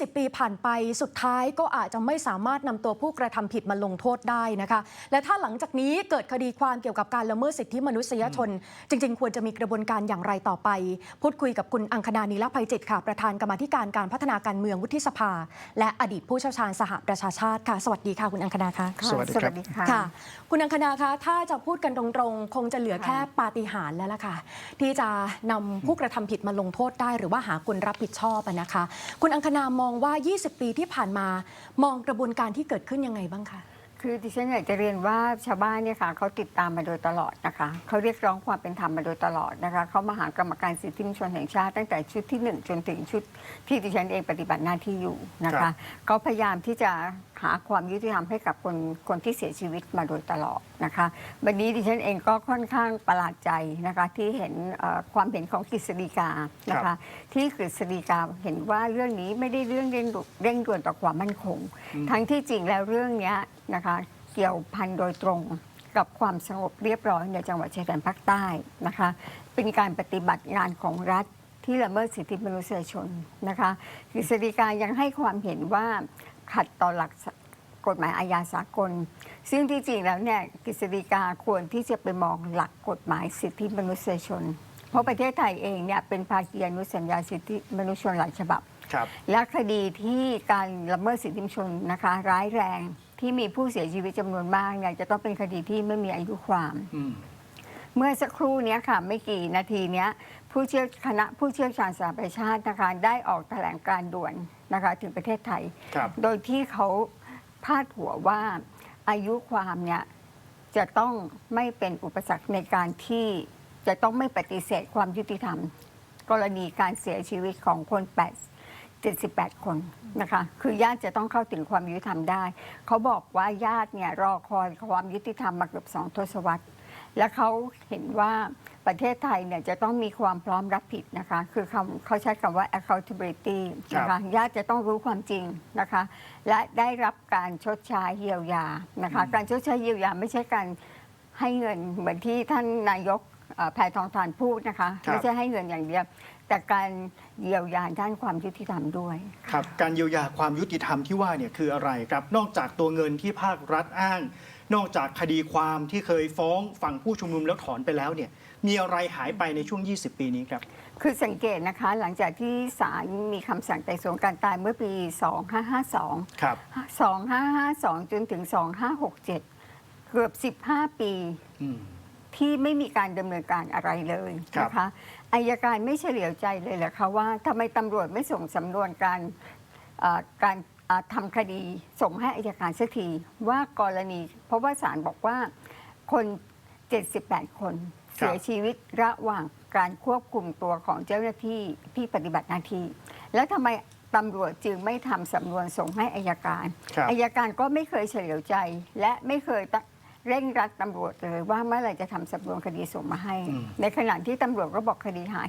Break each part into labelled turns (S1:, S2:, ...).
S1: 20 ปีผ่านไปสุดท้ายก็อาจจะไม่สามารถนำตัวผู้กระทำผิดมาลงโทษได้นะคะ และถ้าหลังจากนี้เกิดคดีความเกี่ยวกับการละเมิดสิทธิมนุษยชน จริง ๆ ควรจะมีกระบวนการอย่างไรต่อไป พูดคุยกับคุณอังคณานีละภัยจิตค่ะ ประธานกรรมาธิการการพัฒนาการเมืองวุฒิสภา และอดีตผู้เชี่ยวชาญสหประชาชาติค่ะ สวัสดีค่ะคุณอังคณาคะ
S2: สวัสดีครับ
S3: ค่ะ
S1: ค่ะ คุณอังคณาคะถ้าจะพูดกันตรงๆ คงจะเหลือแค่ปาฏิหาริย์แล้วล่ะค่ะ ที่จะนำผู้กระทำผิดมาลงโทษได้ หรือว่าหาคนรับผิดชอบอะนะคะ คุณอังคณามององว่า 20 ปีที่ผ่านมา มองกระบวนการที่เกิดขึ้นยังไงบ้างคะ
S3: คือดิฉันอยากจะเรียนว่าชาวบ้านเนี่ยค่ะเขาติดตามมาโดยตลอดนะคะเขาเรียกร้องความเป็นธรรมมาโดยตลอดนะคะเขามาหากรรมการสิทธิมนุษยชนแห่งชาติตั้งแต่ชุดที่หนึ่งจนถึงชุดที่ดิฉันเองปฏิบัติหน้าที่อยู่นะ
S2: ครั
S3: คะ
S2: บ
S3: เขาพยายามที่จะหาความยุติธรรมให้กับคนคนที่เสียชีวิตมาโดยตลอดนะคะวันนี้ดิฉันเองก็ค่อนข้างประหลาดใจนะคะที่เห็นเอ่อความเห็นของกฤษฎีกานะ
S2: ครั
S3: คะ
S2: บ
S3: ที่กฤษฎีกาเห็นว่าเรื่องนี้ไม่ได้เรื่องเร่งด่วนเร่งด่วนต่อความมั่นคง ทั้งที่จริงแล้วเรื่องเนี้ย นะคะ เกี่ยวพันโดยตรงกับความสงบเรียบร้อยในจังหวัดชายแดนภาคใต้นะคะ เป็นการปฏิบัติงานของรัฐที่ละเมิดสิทธิมนุษยชนนะคะกฤษฎีกายังให้ความเห็นว่าขัดต่อหลักกฎหมายอาญาสากล ซึ่งที่จริงแล้วเนี่ยกฤษฎีกาควรที่จะไปมองหลักกฎหมายสิทธิมนุษยชน เพราะประเทศไทยเองเนี่ยเป็นภาคีอนุสัญญาสิทธิมนุษยชนหลายฉบับ
S2: ครับ
S3: และคดีที่การละเมิดสิทธิมนุษยชนนะคะร้ายแรง ที่มีผู้เสียชีวิตจำนวนมากเนี่ยจะต้องเป็นคดีที่ไม่มีอายุความ
S2: อืม
S3: เมื่อสักครู่เนี้ยค่ะไม่กี่นาทีเนี้ยผู้เชี่ยวคณะผู้เชี่ยวชาญสหประชาชาตินะคะได้ออกแถลงการด่วนนะคะถึงประเทศไทย
S2: ครับ
S3: โดยที่เขาพาดหัวว่าอายุความเนี่ยจะต้องไม่เป็นอุปสรรคในการที่จะต้องไม่ปฏิเสธความยุติธรรม กรณีการเสียชีวิตของคน8 78 คน นะคะ คือญาติจะต้องเข้าถึงความยุติธรรมได้ เขาบอกว่าญาติเนี่ยรอคอยความยุติธรรมมาเกือบสองทศวรรษ และเขาเห็นว่าประเทศไทยเนี่ยจะต้องมีความพร้อมรับผิดนะคะ คือคำเขาใช้คำว่า accountability นะคะ ญาติจะต้องรู้ความจริงนะคะ และได้รับการชดใช้เยียวยานะคะ การชดใช้เยียวยาไม่ใช่การให้เงินเหมือนที่ท่านนายกเอ่อแพทองทานพูดนะคะ
S2: ครับ
S3: ไม่ใช่ให้เงินอย่างเดียว แต่การเยียวยาด้านความยุติธรรมด้วย
S2: ครับการเยียวยาความยุติธรรมที่ว่าเนี่ยคืออะไรครับ นอกจากตัวเงินที่ภาครัฐอ้าง นอกจากคดีความที่เคยฟ้องฝั่งผู้ชุมนุมแล้วถอนไปแล้วเนี่ยมีอะไรหายไปในช่วง 20 ปีนี้ครับ
S3: คือสังเกตนะคะหลังจากที่ศาลมีคำสั่งไต่สวนการตายเมื่อปี 2552
S2: ครับ
S3: 2552 จนถึง 2567 เกือบ 15 ปี
S2: อืม
S3: ที่ไม่มีการดำเนินการอะไรเลย
S2: ครับ
S3: นะคะอายการไม่เฉลียวใจเลยเหรอคะว่าทำไมตำรวจไม่ส่งสำนวนการเอ่อการเอ่อทำคดีส่งให้อายการสักทีว่ากรณี เพราะว่าศาลบอกว่าคน 78 คนเสียชีวิตระหว่างการควบคุมตัวของเจ้าหน้าที่ที่ปฏิบัติหน้าที่ แล้วทำไมตำรวจจึงไม่ทำสำนวนส่งให้อายการ
S2: ครับ
S3: อายการก็ไม่เคยเฉลียวใจและไม่เคยตะ เร่งรัดตำรวจเลยว่าเมื่อไหร่จะทำสำนวนคดีส่งมาให้
S2: อืม
S3: ในขณะที่ตำรวจก็บอกคดีหาย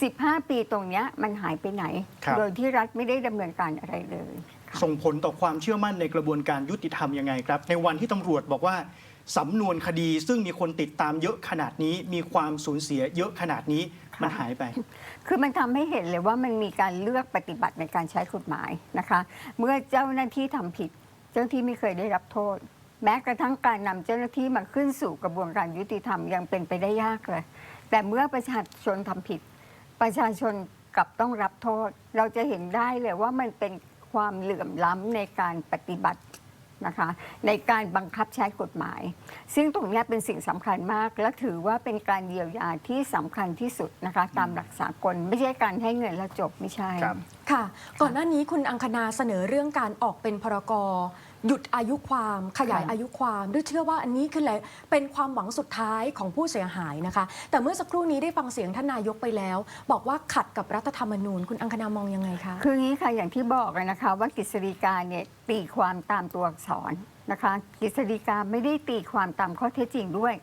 S3: 15 ปีตรงเนี้ยมันหายไปไหน
S2: ครับ
S3: โดยที่รัฐไม่ได้ดำเนินการอะไรเลยค่ะ
S2: ส่งผลต่อความเชื่อมั่นในกระบวนการยุติธรรมยังไงครับ ในวันที่ตำรวจบอกว่าสำนวนคดีซึ่งมีคนติดตามเยอะขนาดนี้ มีความสูญเสียเยอะขนาดนี้มันหายไป
S3: คือมันทำให้เห็นเลยว่ามันมีการเลือกปฏิบัติในการใช้กฎหมายนะคะ เมื่อเจ้าหน้าที่ทำผิด เจ้าหน้าที่ไม่เคยได้รับโทษ แม้กระทั่งการนำเจ้าหน้าที่มาขึ้นสู่กระบวนการยุติธรรมยังเป็นไปได้ยากเลย แต่เมื่อประชาชนทำผิด ประชาชนกลับต้องรับโทษ เราจะเห็นได้เลยว่ามันเป็นความเหลื่อมล้ำในการปฏิบัตินะคะในการบังคับใช้กฎหมาย ซึ่งตรงนี้เป็นสิ่งสำคัญมาก และถือว่าเป็นการเยียวยาที่สำคัญที่สุดนะคะตามหลักสากล ไม่ใช่การให้เงินแล้วจบไม่ใช่
S2: ครับ
S1: ค่ะ ก่อนหน้านี้คุณอังคณาเสนอเรื่องการออกเป็นพรกหยุดอายุความขยาย
S3: ค่ะ
S1: อายุความด้วยเชื่อว่าอันนี้คืออะไรเป็นความหวังสุดท้ายของผู้เสียหายนะคะ แต่เมื่อสักครู่นี้ได้ฟังเสียงท่านนายกไปแล้ว บอกว่าขัดกับรัฐธรรมนูญ คุณอังคณามองยังไงคะ
S3: คืองี้ค่ะอย่างที่บอกเลยนะคะ ว่ากฤษฎีกาเนี่ยตีความตามตัวอักษรนะคะกฤษฎีกาไม่ได้ตีความตามข้อเท็จจริงด้วย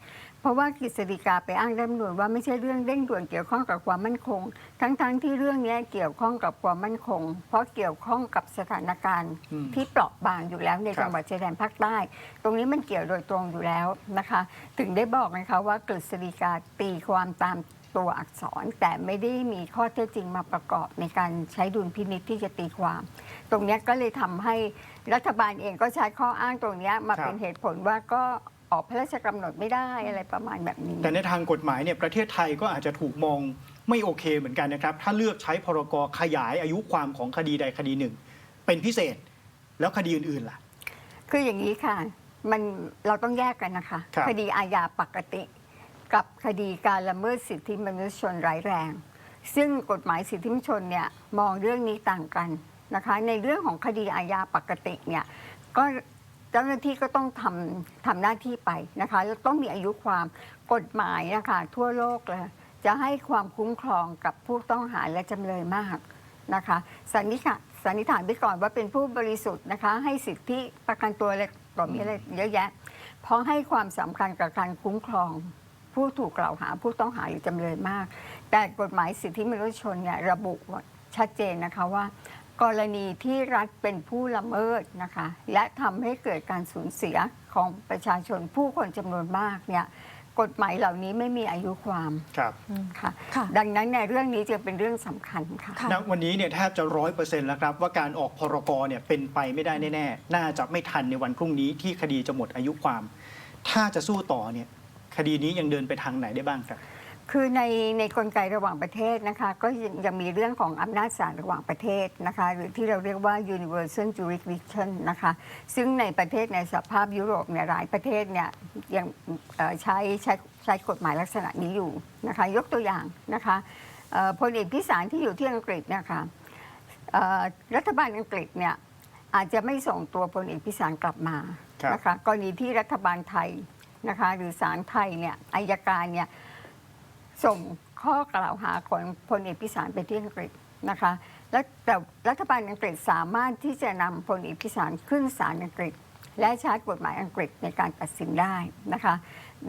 S3: เพราะว่ากฤษฎีกาไปอ้างรัฐธรรมนูญว่าไม่ใช่เรื่องเร่งด่วนเกี่ยวข้องกับความมั่นคง ทั้งๆที่เรื่องเนี้ยเกี่ยวข้องกับความมั่นคง เพราะเกี่ยวข้องกับสถานการณ์
S2: อืม
S3: ที่เปราะบางอยู่แล้วใน
S2: ครับ
S3: จังหวัดชายแดนภาคใต้ ตรงนี้มันเกี่ยวโดยตรงอยู่แล้วนะคะ ถึงได้บอกนะคะว่ากฤษฎีกาตีความตามตัวอักษร แต่ไม่ได้มีข้อเท็จจริงมาประกอบในการใช้ดุลพินิษที่จะตีความ ตรงเนี้ยก็เลยทำให้รัฐบาลเองก็ใช้ข้ออ้างตรงเนี้ยมา
S2: ครับ
S3: เป็นเหตุผลว่าก็ ออกพระราชกำหนดไม่ได้อะไรประมาณแบบนี้
S2: แต่ในทางกฎหมายเนี่ยประเทศไทยก็อาจจะถูกมองไม่โอเคเหมือนกันนะครับ ถ้าเลือกใช้พรกขยายอายุความของคดีใดคดีหนึ่ง เป็นพิเศษแล้วคดีอื่นๆล่ะ
S3: คืออย่างนี้ค่ะ มันเราต้องแยกกันนะคะ
S2: ครับ
S3: คดีอาญาปกติ กับคดีการละเมิดสิทธิมนุษยชนร้ายแรง ซึ่งกฎหมายสิทธิมนุษยชนเนี่ยมองเรื่องนี้ต่างกันนะคะ ในเรื่องของคดีอาญาปกติเนี่ยก็ เจ้าหน้าที่ก็ต้องทำทำหน้าที่ไปนะคะแล้วต้องมีอายุความกฎหมายนะคะทั่วโลกเลยจะให้ความคุ้มครองกับผู้ต้องหาและจำเลยมากนะคะสันนิษฐานสันนิษฐานไปก่อนว่าเป็นผู้บริสุทธิ์นะคะ ให้สิทธิประกันตัวอะไรต่อมีอะไรเยอะแยะเพราะให้ความสำคัญกับการคุ้มครองผู้ถูกกล่าวหาผู้ต้องหาหรือจำเลยมาก แต่กฎหมายสิทธิมนุษยชนเนี่ยระบุชัดเจนนะคะว่า กรณีที่รัฐเป็นผู้ละเมิดนะคะ และทำให้เกิดการสูญเสียของประชาชนผู้คนจำนวนมากเนี่ยกฎหมายเหล่านี้ไม่มีอายุความ
S2: ครับ
S3: ค่ะ
S1: ค่ะ
S3: ดังนั้นในยเรื่องนี้จะเป็นเรื่องสำคัญค่ะ
S1: ค่ะ
S2: ณวันนี้เนี่ยแทบจะร้อยเปอร์เซ็นต์แล้วครับ ว่าการออกพรกเนี่ยเป็นไปไม่ได้แน่ๆ น่าจะไม่ทันในวันพรุ่งนี้ที่คดีจะหมดอายุความ ถ้าจะสู้ต่อเนี่ยคดีนี้ยังเดินไปทางไหนได้บ้างครับ
S3: คือในในกลไกระหว่างประเทศนะคะก็ยังยังมีเรื่องของอำนาจศาลระหว่างประเทศนะคะหรือที่เราเรียกว่า universal jurisdiction นะคะซึ่งในประเทศในสภาพยุโรปเนี่ยหลายประเทศเนี่ยยังเอ่อใช้ใช้ใช้กฎหมายลักษณะนี้อยู่นะคะยกตัวอย่างนะคะเอ่อพลเอกพิสารที่อยู่ที่อังกฤษเนะคะเอ่อรัฐบาลอังกฤษเนี่ยอาจจะไม่ส่งตัวพลเอกพิสารกลับมา
S2: ครับ
S3: นะคะกรณีที่รัฐบาลไทยนะคะหรือศาลไทยเนี่ยอายการเนี่ย ส่งข้อกล่าวหาของพลเอกพิสารไปที่อังกฤษนะคะ แล้วแต่รัฐบาลอังกฤษสามารถที่จะนำพลเอกพิสารขึ้นศาลอังกฤษ และใช้กฎหมายอังกฤษในการตัดสินได้นะคะ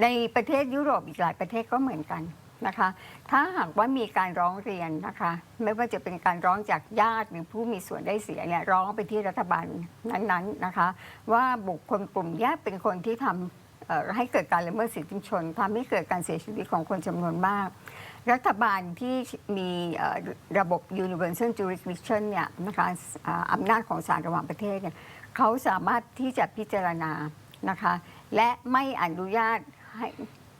S3: ในประเทศยุโรปอีกหลายประเทศก็เหมือนกันนะคะ ถ้าหากว่ามีการร้องเรียนนะคะ ไม่ว่าจะเป็นการร้องจากญาติหรือผู้มีส่วนได้เสียเนี่ยร้องไปที่รัฐบาลนั้นๆนะคะ ว่าบุคคลกลุ่มเนี้เป็นคนที่ทำเอ่อให้เกิดการละเมิดสิทธิชนทำให้เกิดการเสียชีวิตของคนจำนวนมาก รัฐบาลที่มีเอ่อระบบ universal jurisdiction เนี่ยนะคะอ่าอำนาจของศาลระหว่างประเทศเนี่ยเขาสามารถที่จะพิจารณานะคะและไม่อนุญาตให้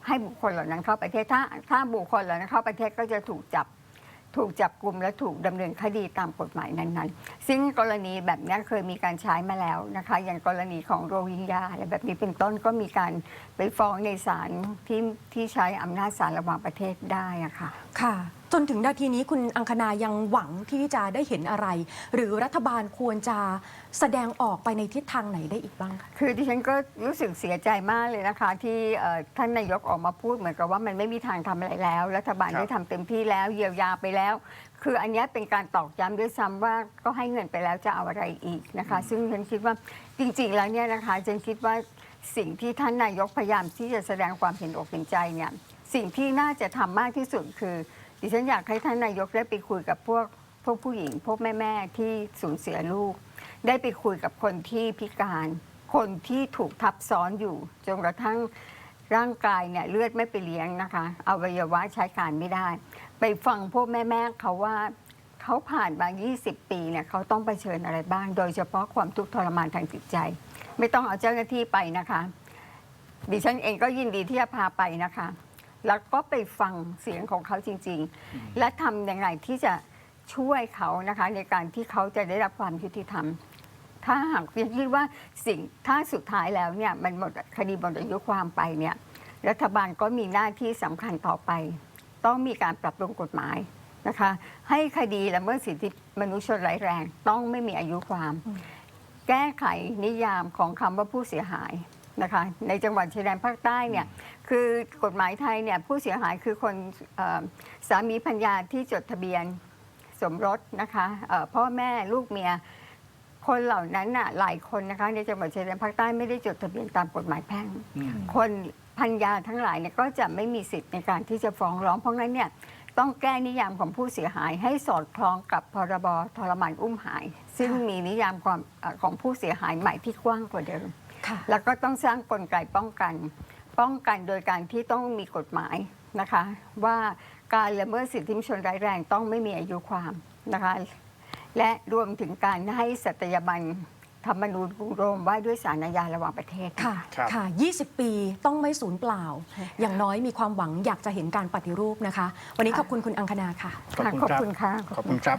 S3: ให้บุคคลเหล่านั้นเข้าประเทศถ้าถ้าบุคคลเหล่านั้นเข้าประเทศก็จะถูกจับ ถูกจับกลุ่มและถูกดำเนินคดีตามกฎหมายนั้นๆ ซึ่งกรณีแบบนี้เคยมีการใช้มาแล้วนะคะ อย่างกรณีของโรฮิงญาอะไรแบบนี้เป็นต้นก็มีการไปฟ้องในศาลที่ที่ใช้อำนาจศาลระหว่างประเทศได้อะค่ะ
S1: ค่ะ จนถึงนาทีนี้คุณอังคณายังหวังที่จะได้เห็นอะไร หรือรัฐบาลควรจะแสดงออกไปในทิศทางไหนได้อีกบ้างคะ
S3: คือดิฉันก็รู้สึกเสียใจมากเลยนะคะ ที่เอ่อท่านนายกออกมาพูดเหมือนกับว่ามันไม่มีทางทำอะไรแล้ว รัฐบาล
S2: ครับ
S3: ได้ทำเต็มที่แล้วเยียวยาไปแล้ว คืออันเนี้ยเป็นการตอกย้ำด้วยซ้ำว่าก็ให้เงินไปแล้วจะเอาอะไรอีกนะคะ ซึ่งฉันคิดว่าจริงๆแล้วเนี่ยนะคะฉันคิดว่าสิ่งที่ท่านนายกพยายามที่จะแสดงความเห็นอกเห็นใจเนี่ยสิ่งที่น่าจะทำมากที่สุดคือ ดิฉันอยากให้ท่านนายกได้ไปคุยกับพวกพวกผู้หญิง พวกแม่ๆที่สูญเสียลูก ได้ไปคุยกับคนที่พิการ คนที่ถูกทับซ้อนอยู่จนกระทั่งร่างกายเนี่ยเลือดไม่ไปเลี้ยงนะคะอวัยวะใช้การไม่ได้ ไปฟังพวกแม่ๆเขาว่าเขาผ่านมา 20 ปีเนี่ยเขาต้องไปเชิญอะไรบ้าง โดยเฉพาะความทุกข์ทรมานทางจิตใจ ไม่ต้องเอาเจ้าหน้าที่ไปนะคะ ดิฉันเองก็ยินดีที่จะพาไปนะคะ แล้วก็ไปฟังเสียงของเขาจริง ๆ และทำยังไงที่จะช่วยเขานะคะ ในการที่เขาจะได้รับความยุติธรรม ถ้าหากคิดว่าสิ่งถ้าสุดท้ายแล้วเนี่ยมันหมดคดีหมดอายุความไปเนี่ยรัฐบาลก็มีหน้าที่สำคัญต่อไป ต้องมีการปรับปรุงกฎหมายนะคะ ให้คดีละเมิดสิทธิมนุษยชนร้ายแรง ต้องไม่มีอายุความ แก้ไขนิยามของคำว่าผู้เสียหาย นะคะในจังหวัดชายแดนภาคใต้เนี่ยคือกฎหมายไทยเนี่ยผู้เสียหายคือคนเอ่อสามีพัญญาที่จดทะเบียนสมรสนะคะเอ่อพ่อแม่ลูกเมียคนเหล่านั้นน่ะหลายคนนะคะในจังหวัดชายแดนภาคใต้ไม่ได้จดทะเบียนตามกฎหมายแพ่ง
S2: อืม
S3: คนพัญญาทั้งหลายเนี่ยก็จะไม่มีสิทธิ์ในการที่จะฟ้องร้องเพราะงั้นเนี่ยต้องแก้นิยามของผู้เสียหายให้สอดคล้องกับพรบทรมานอุ้มหาย ซึ่ง
S1: ค่ะ
S3: มีนิยามความเอ่อของผู้เสียหายใหม่ที่กว้างกว่าเดิม
S1: ค่ะ
S3: แล้วก็ต้องสร้างกลไกป้องกัน ป้องกันโดยการที่ต้องมีกฎหมายนะคะ ว่าการละเมิดสิทธิมนุษยชนร้ายแรงต้องไม่มีอายุความนะคะ และรวมถึงการให้สัตยาบันธรรมนูญกรุงโรมว่าด้วยสารอาญาระหว่างประเทศ
S1: ค่ะ
S2: ครับ
S1: ค่ะ 20 ปีต้องไม่สูญเปล่า อย่างน้อยมีความหวังอยากจะเห็นการปฏิรูปนะคะ วันนี้ขอบคุณคุณอังคณาค่ะ
S2: ขอบคุณ
S3: ขอบ
S2: ครับ
S3: คุณค่ะ
S2: ขอบคุณครับ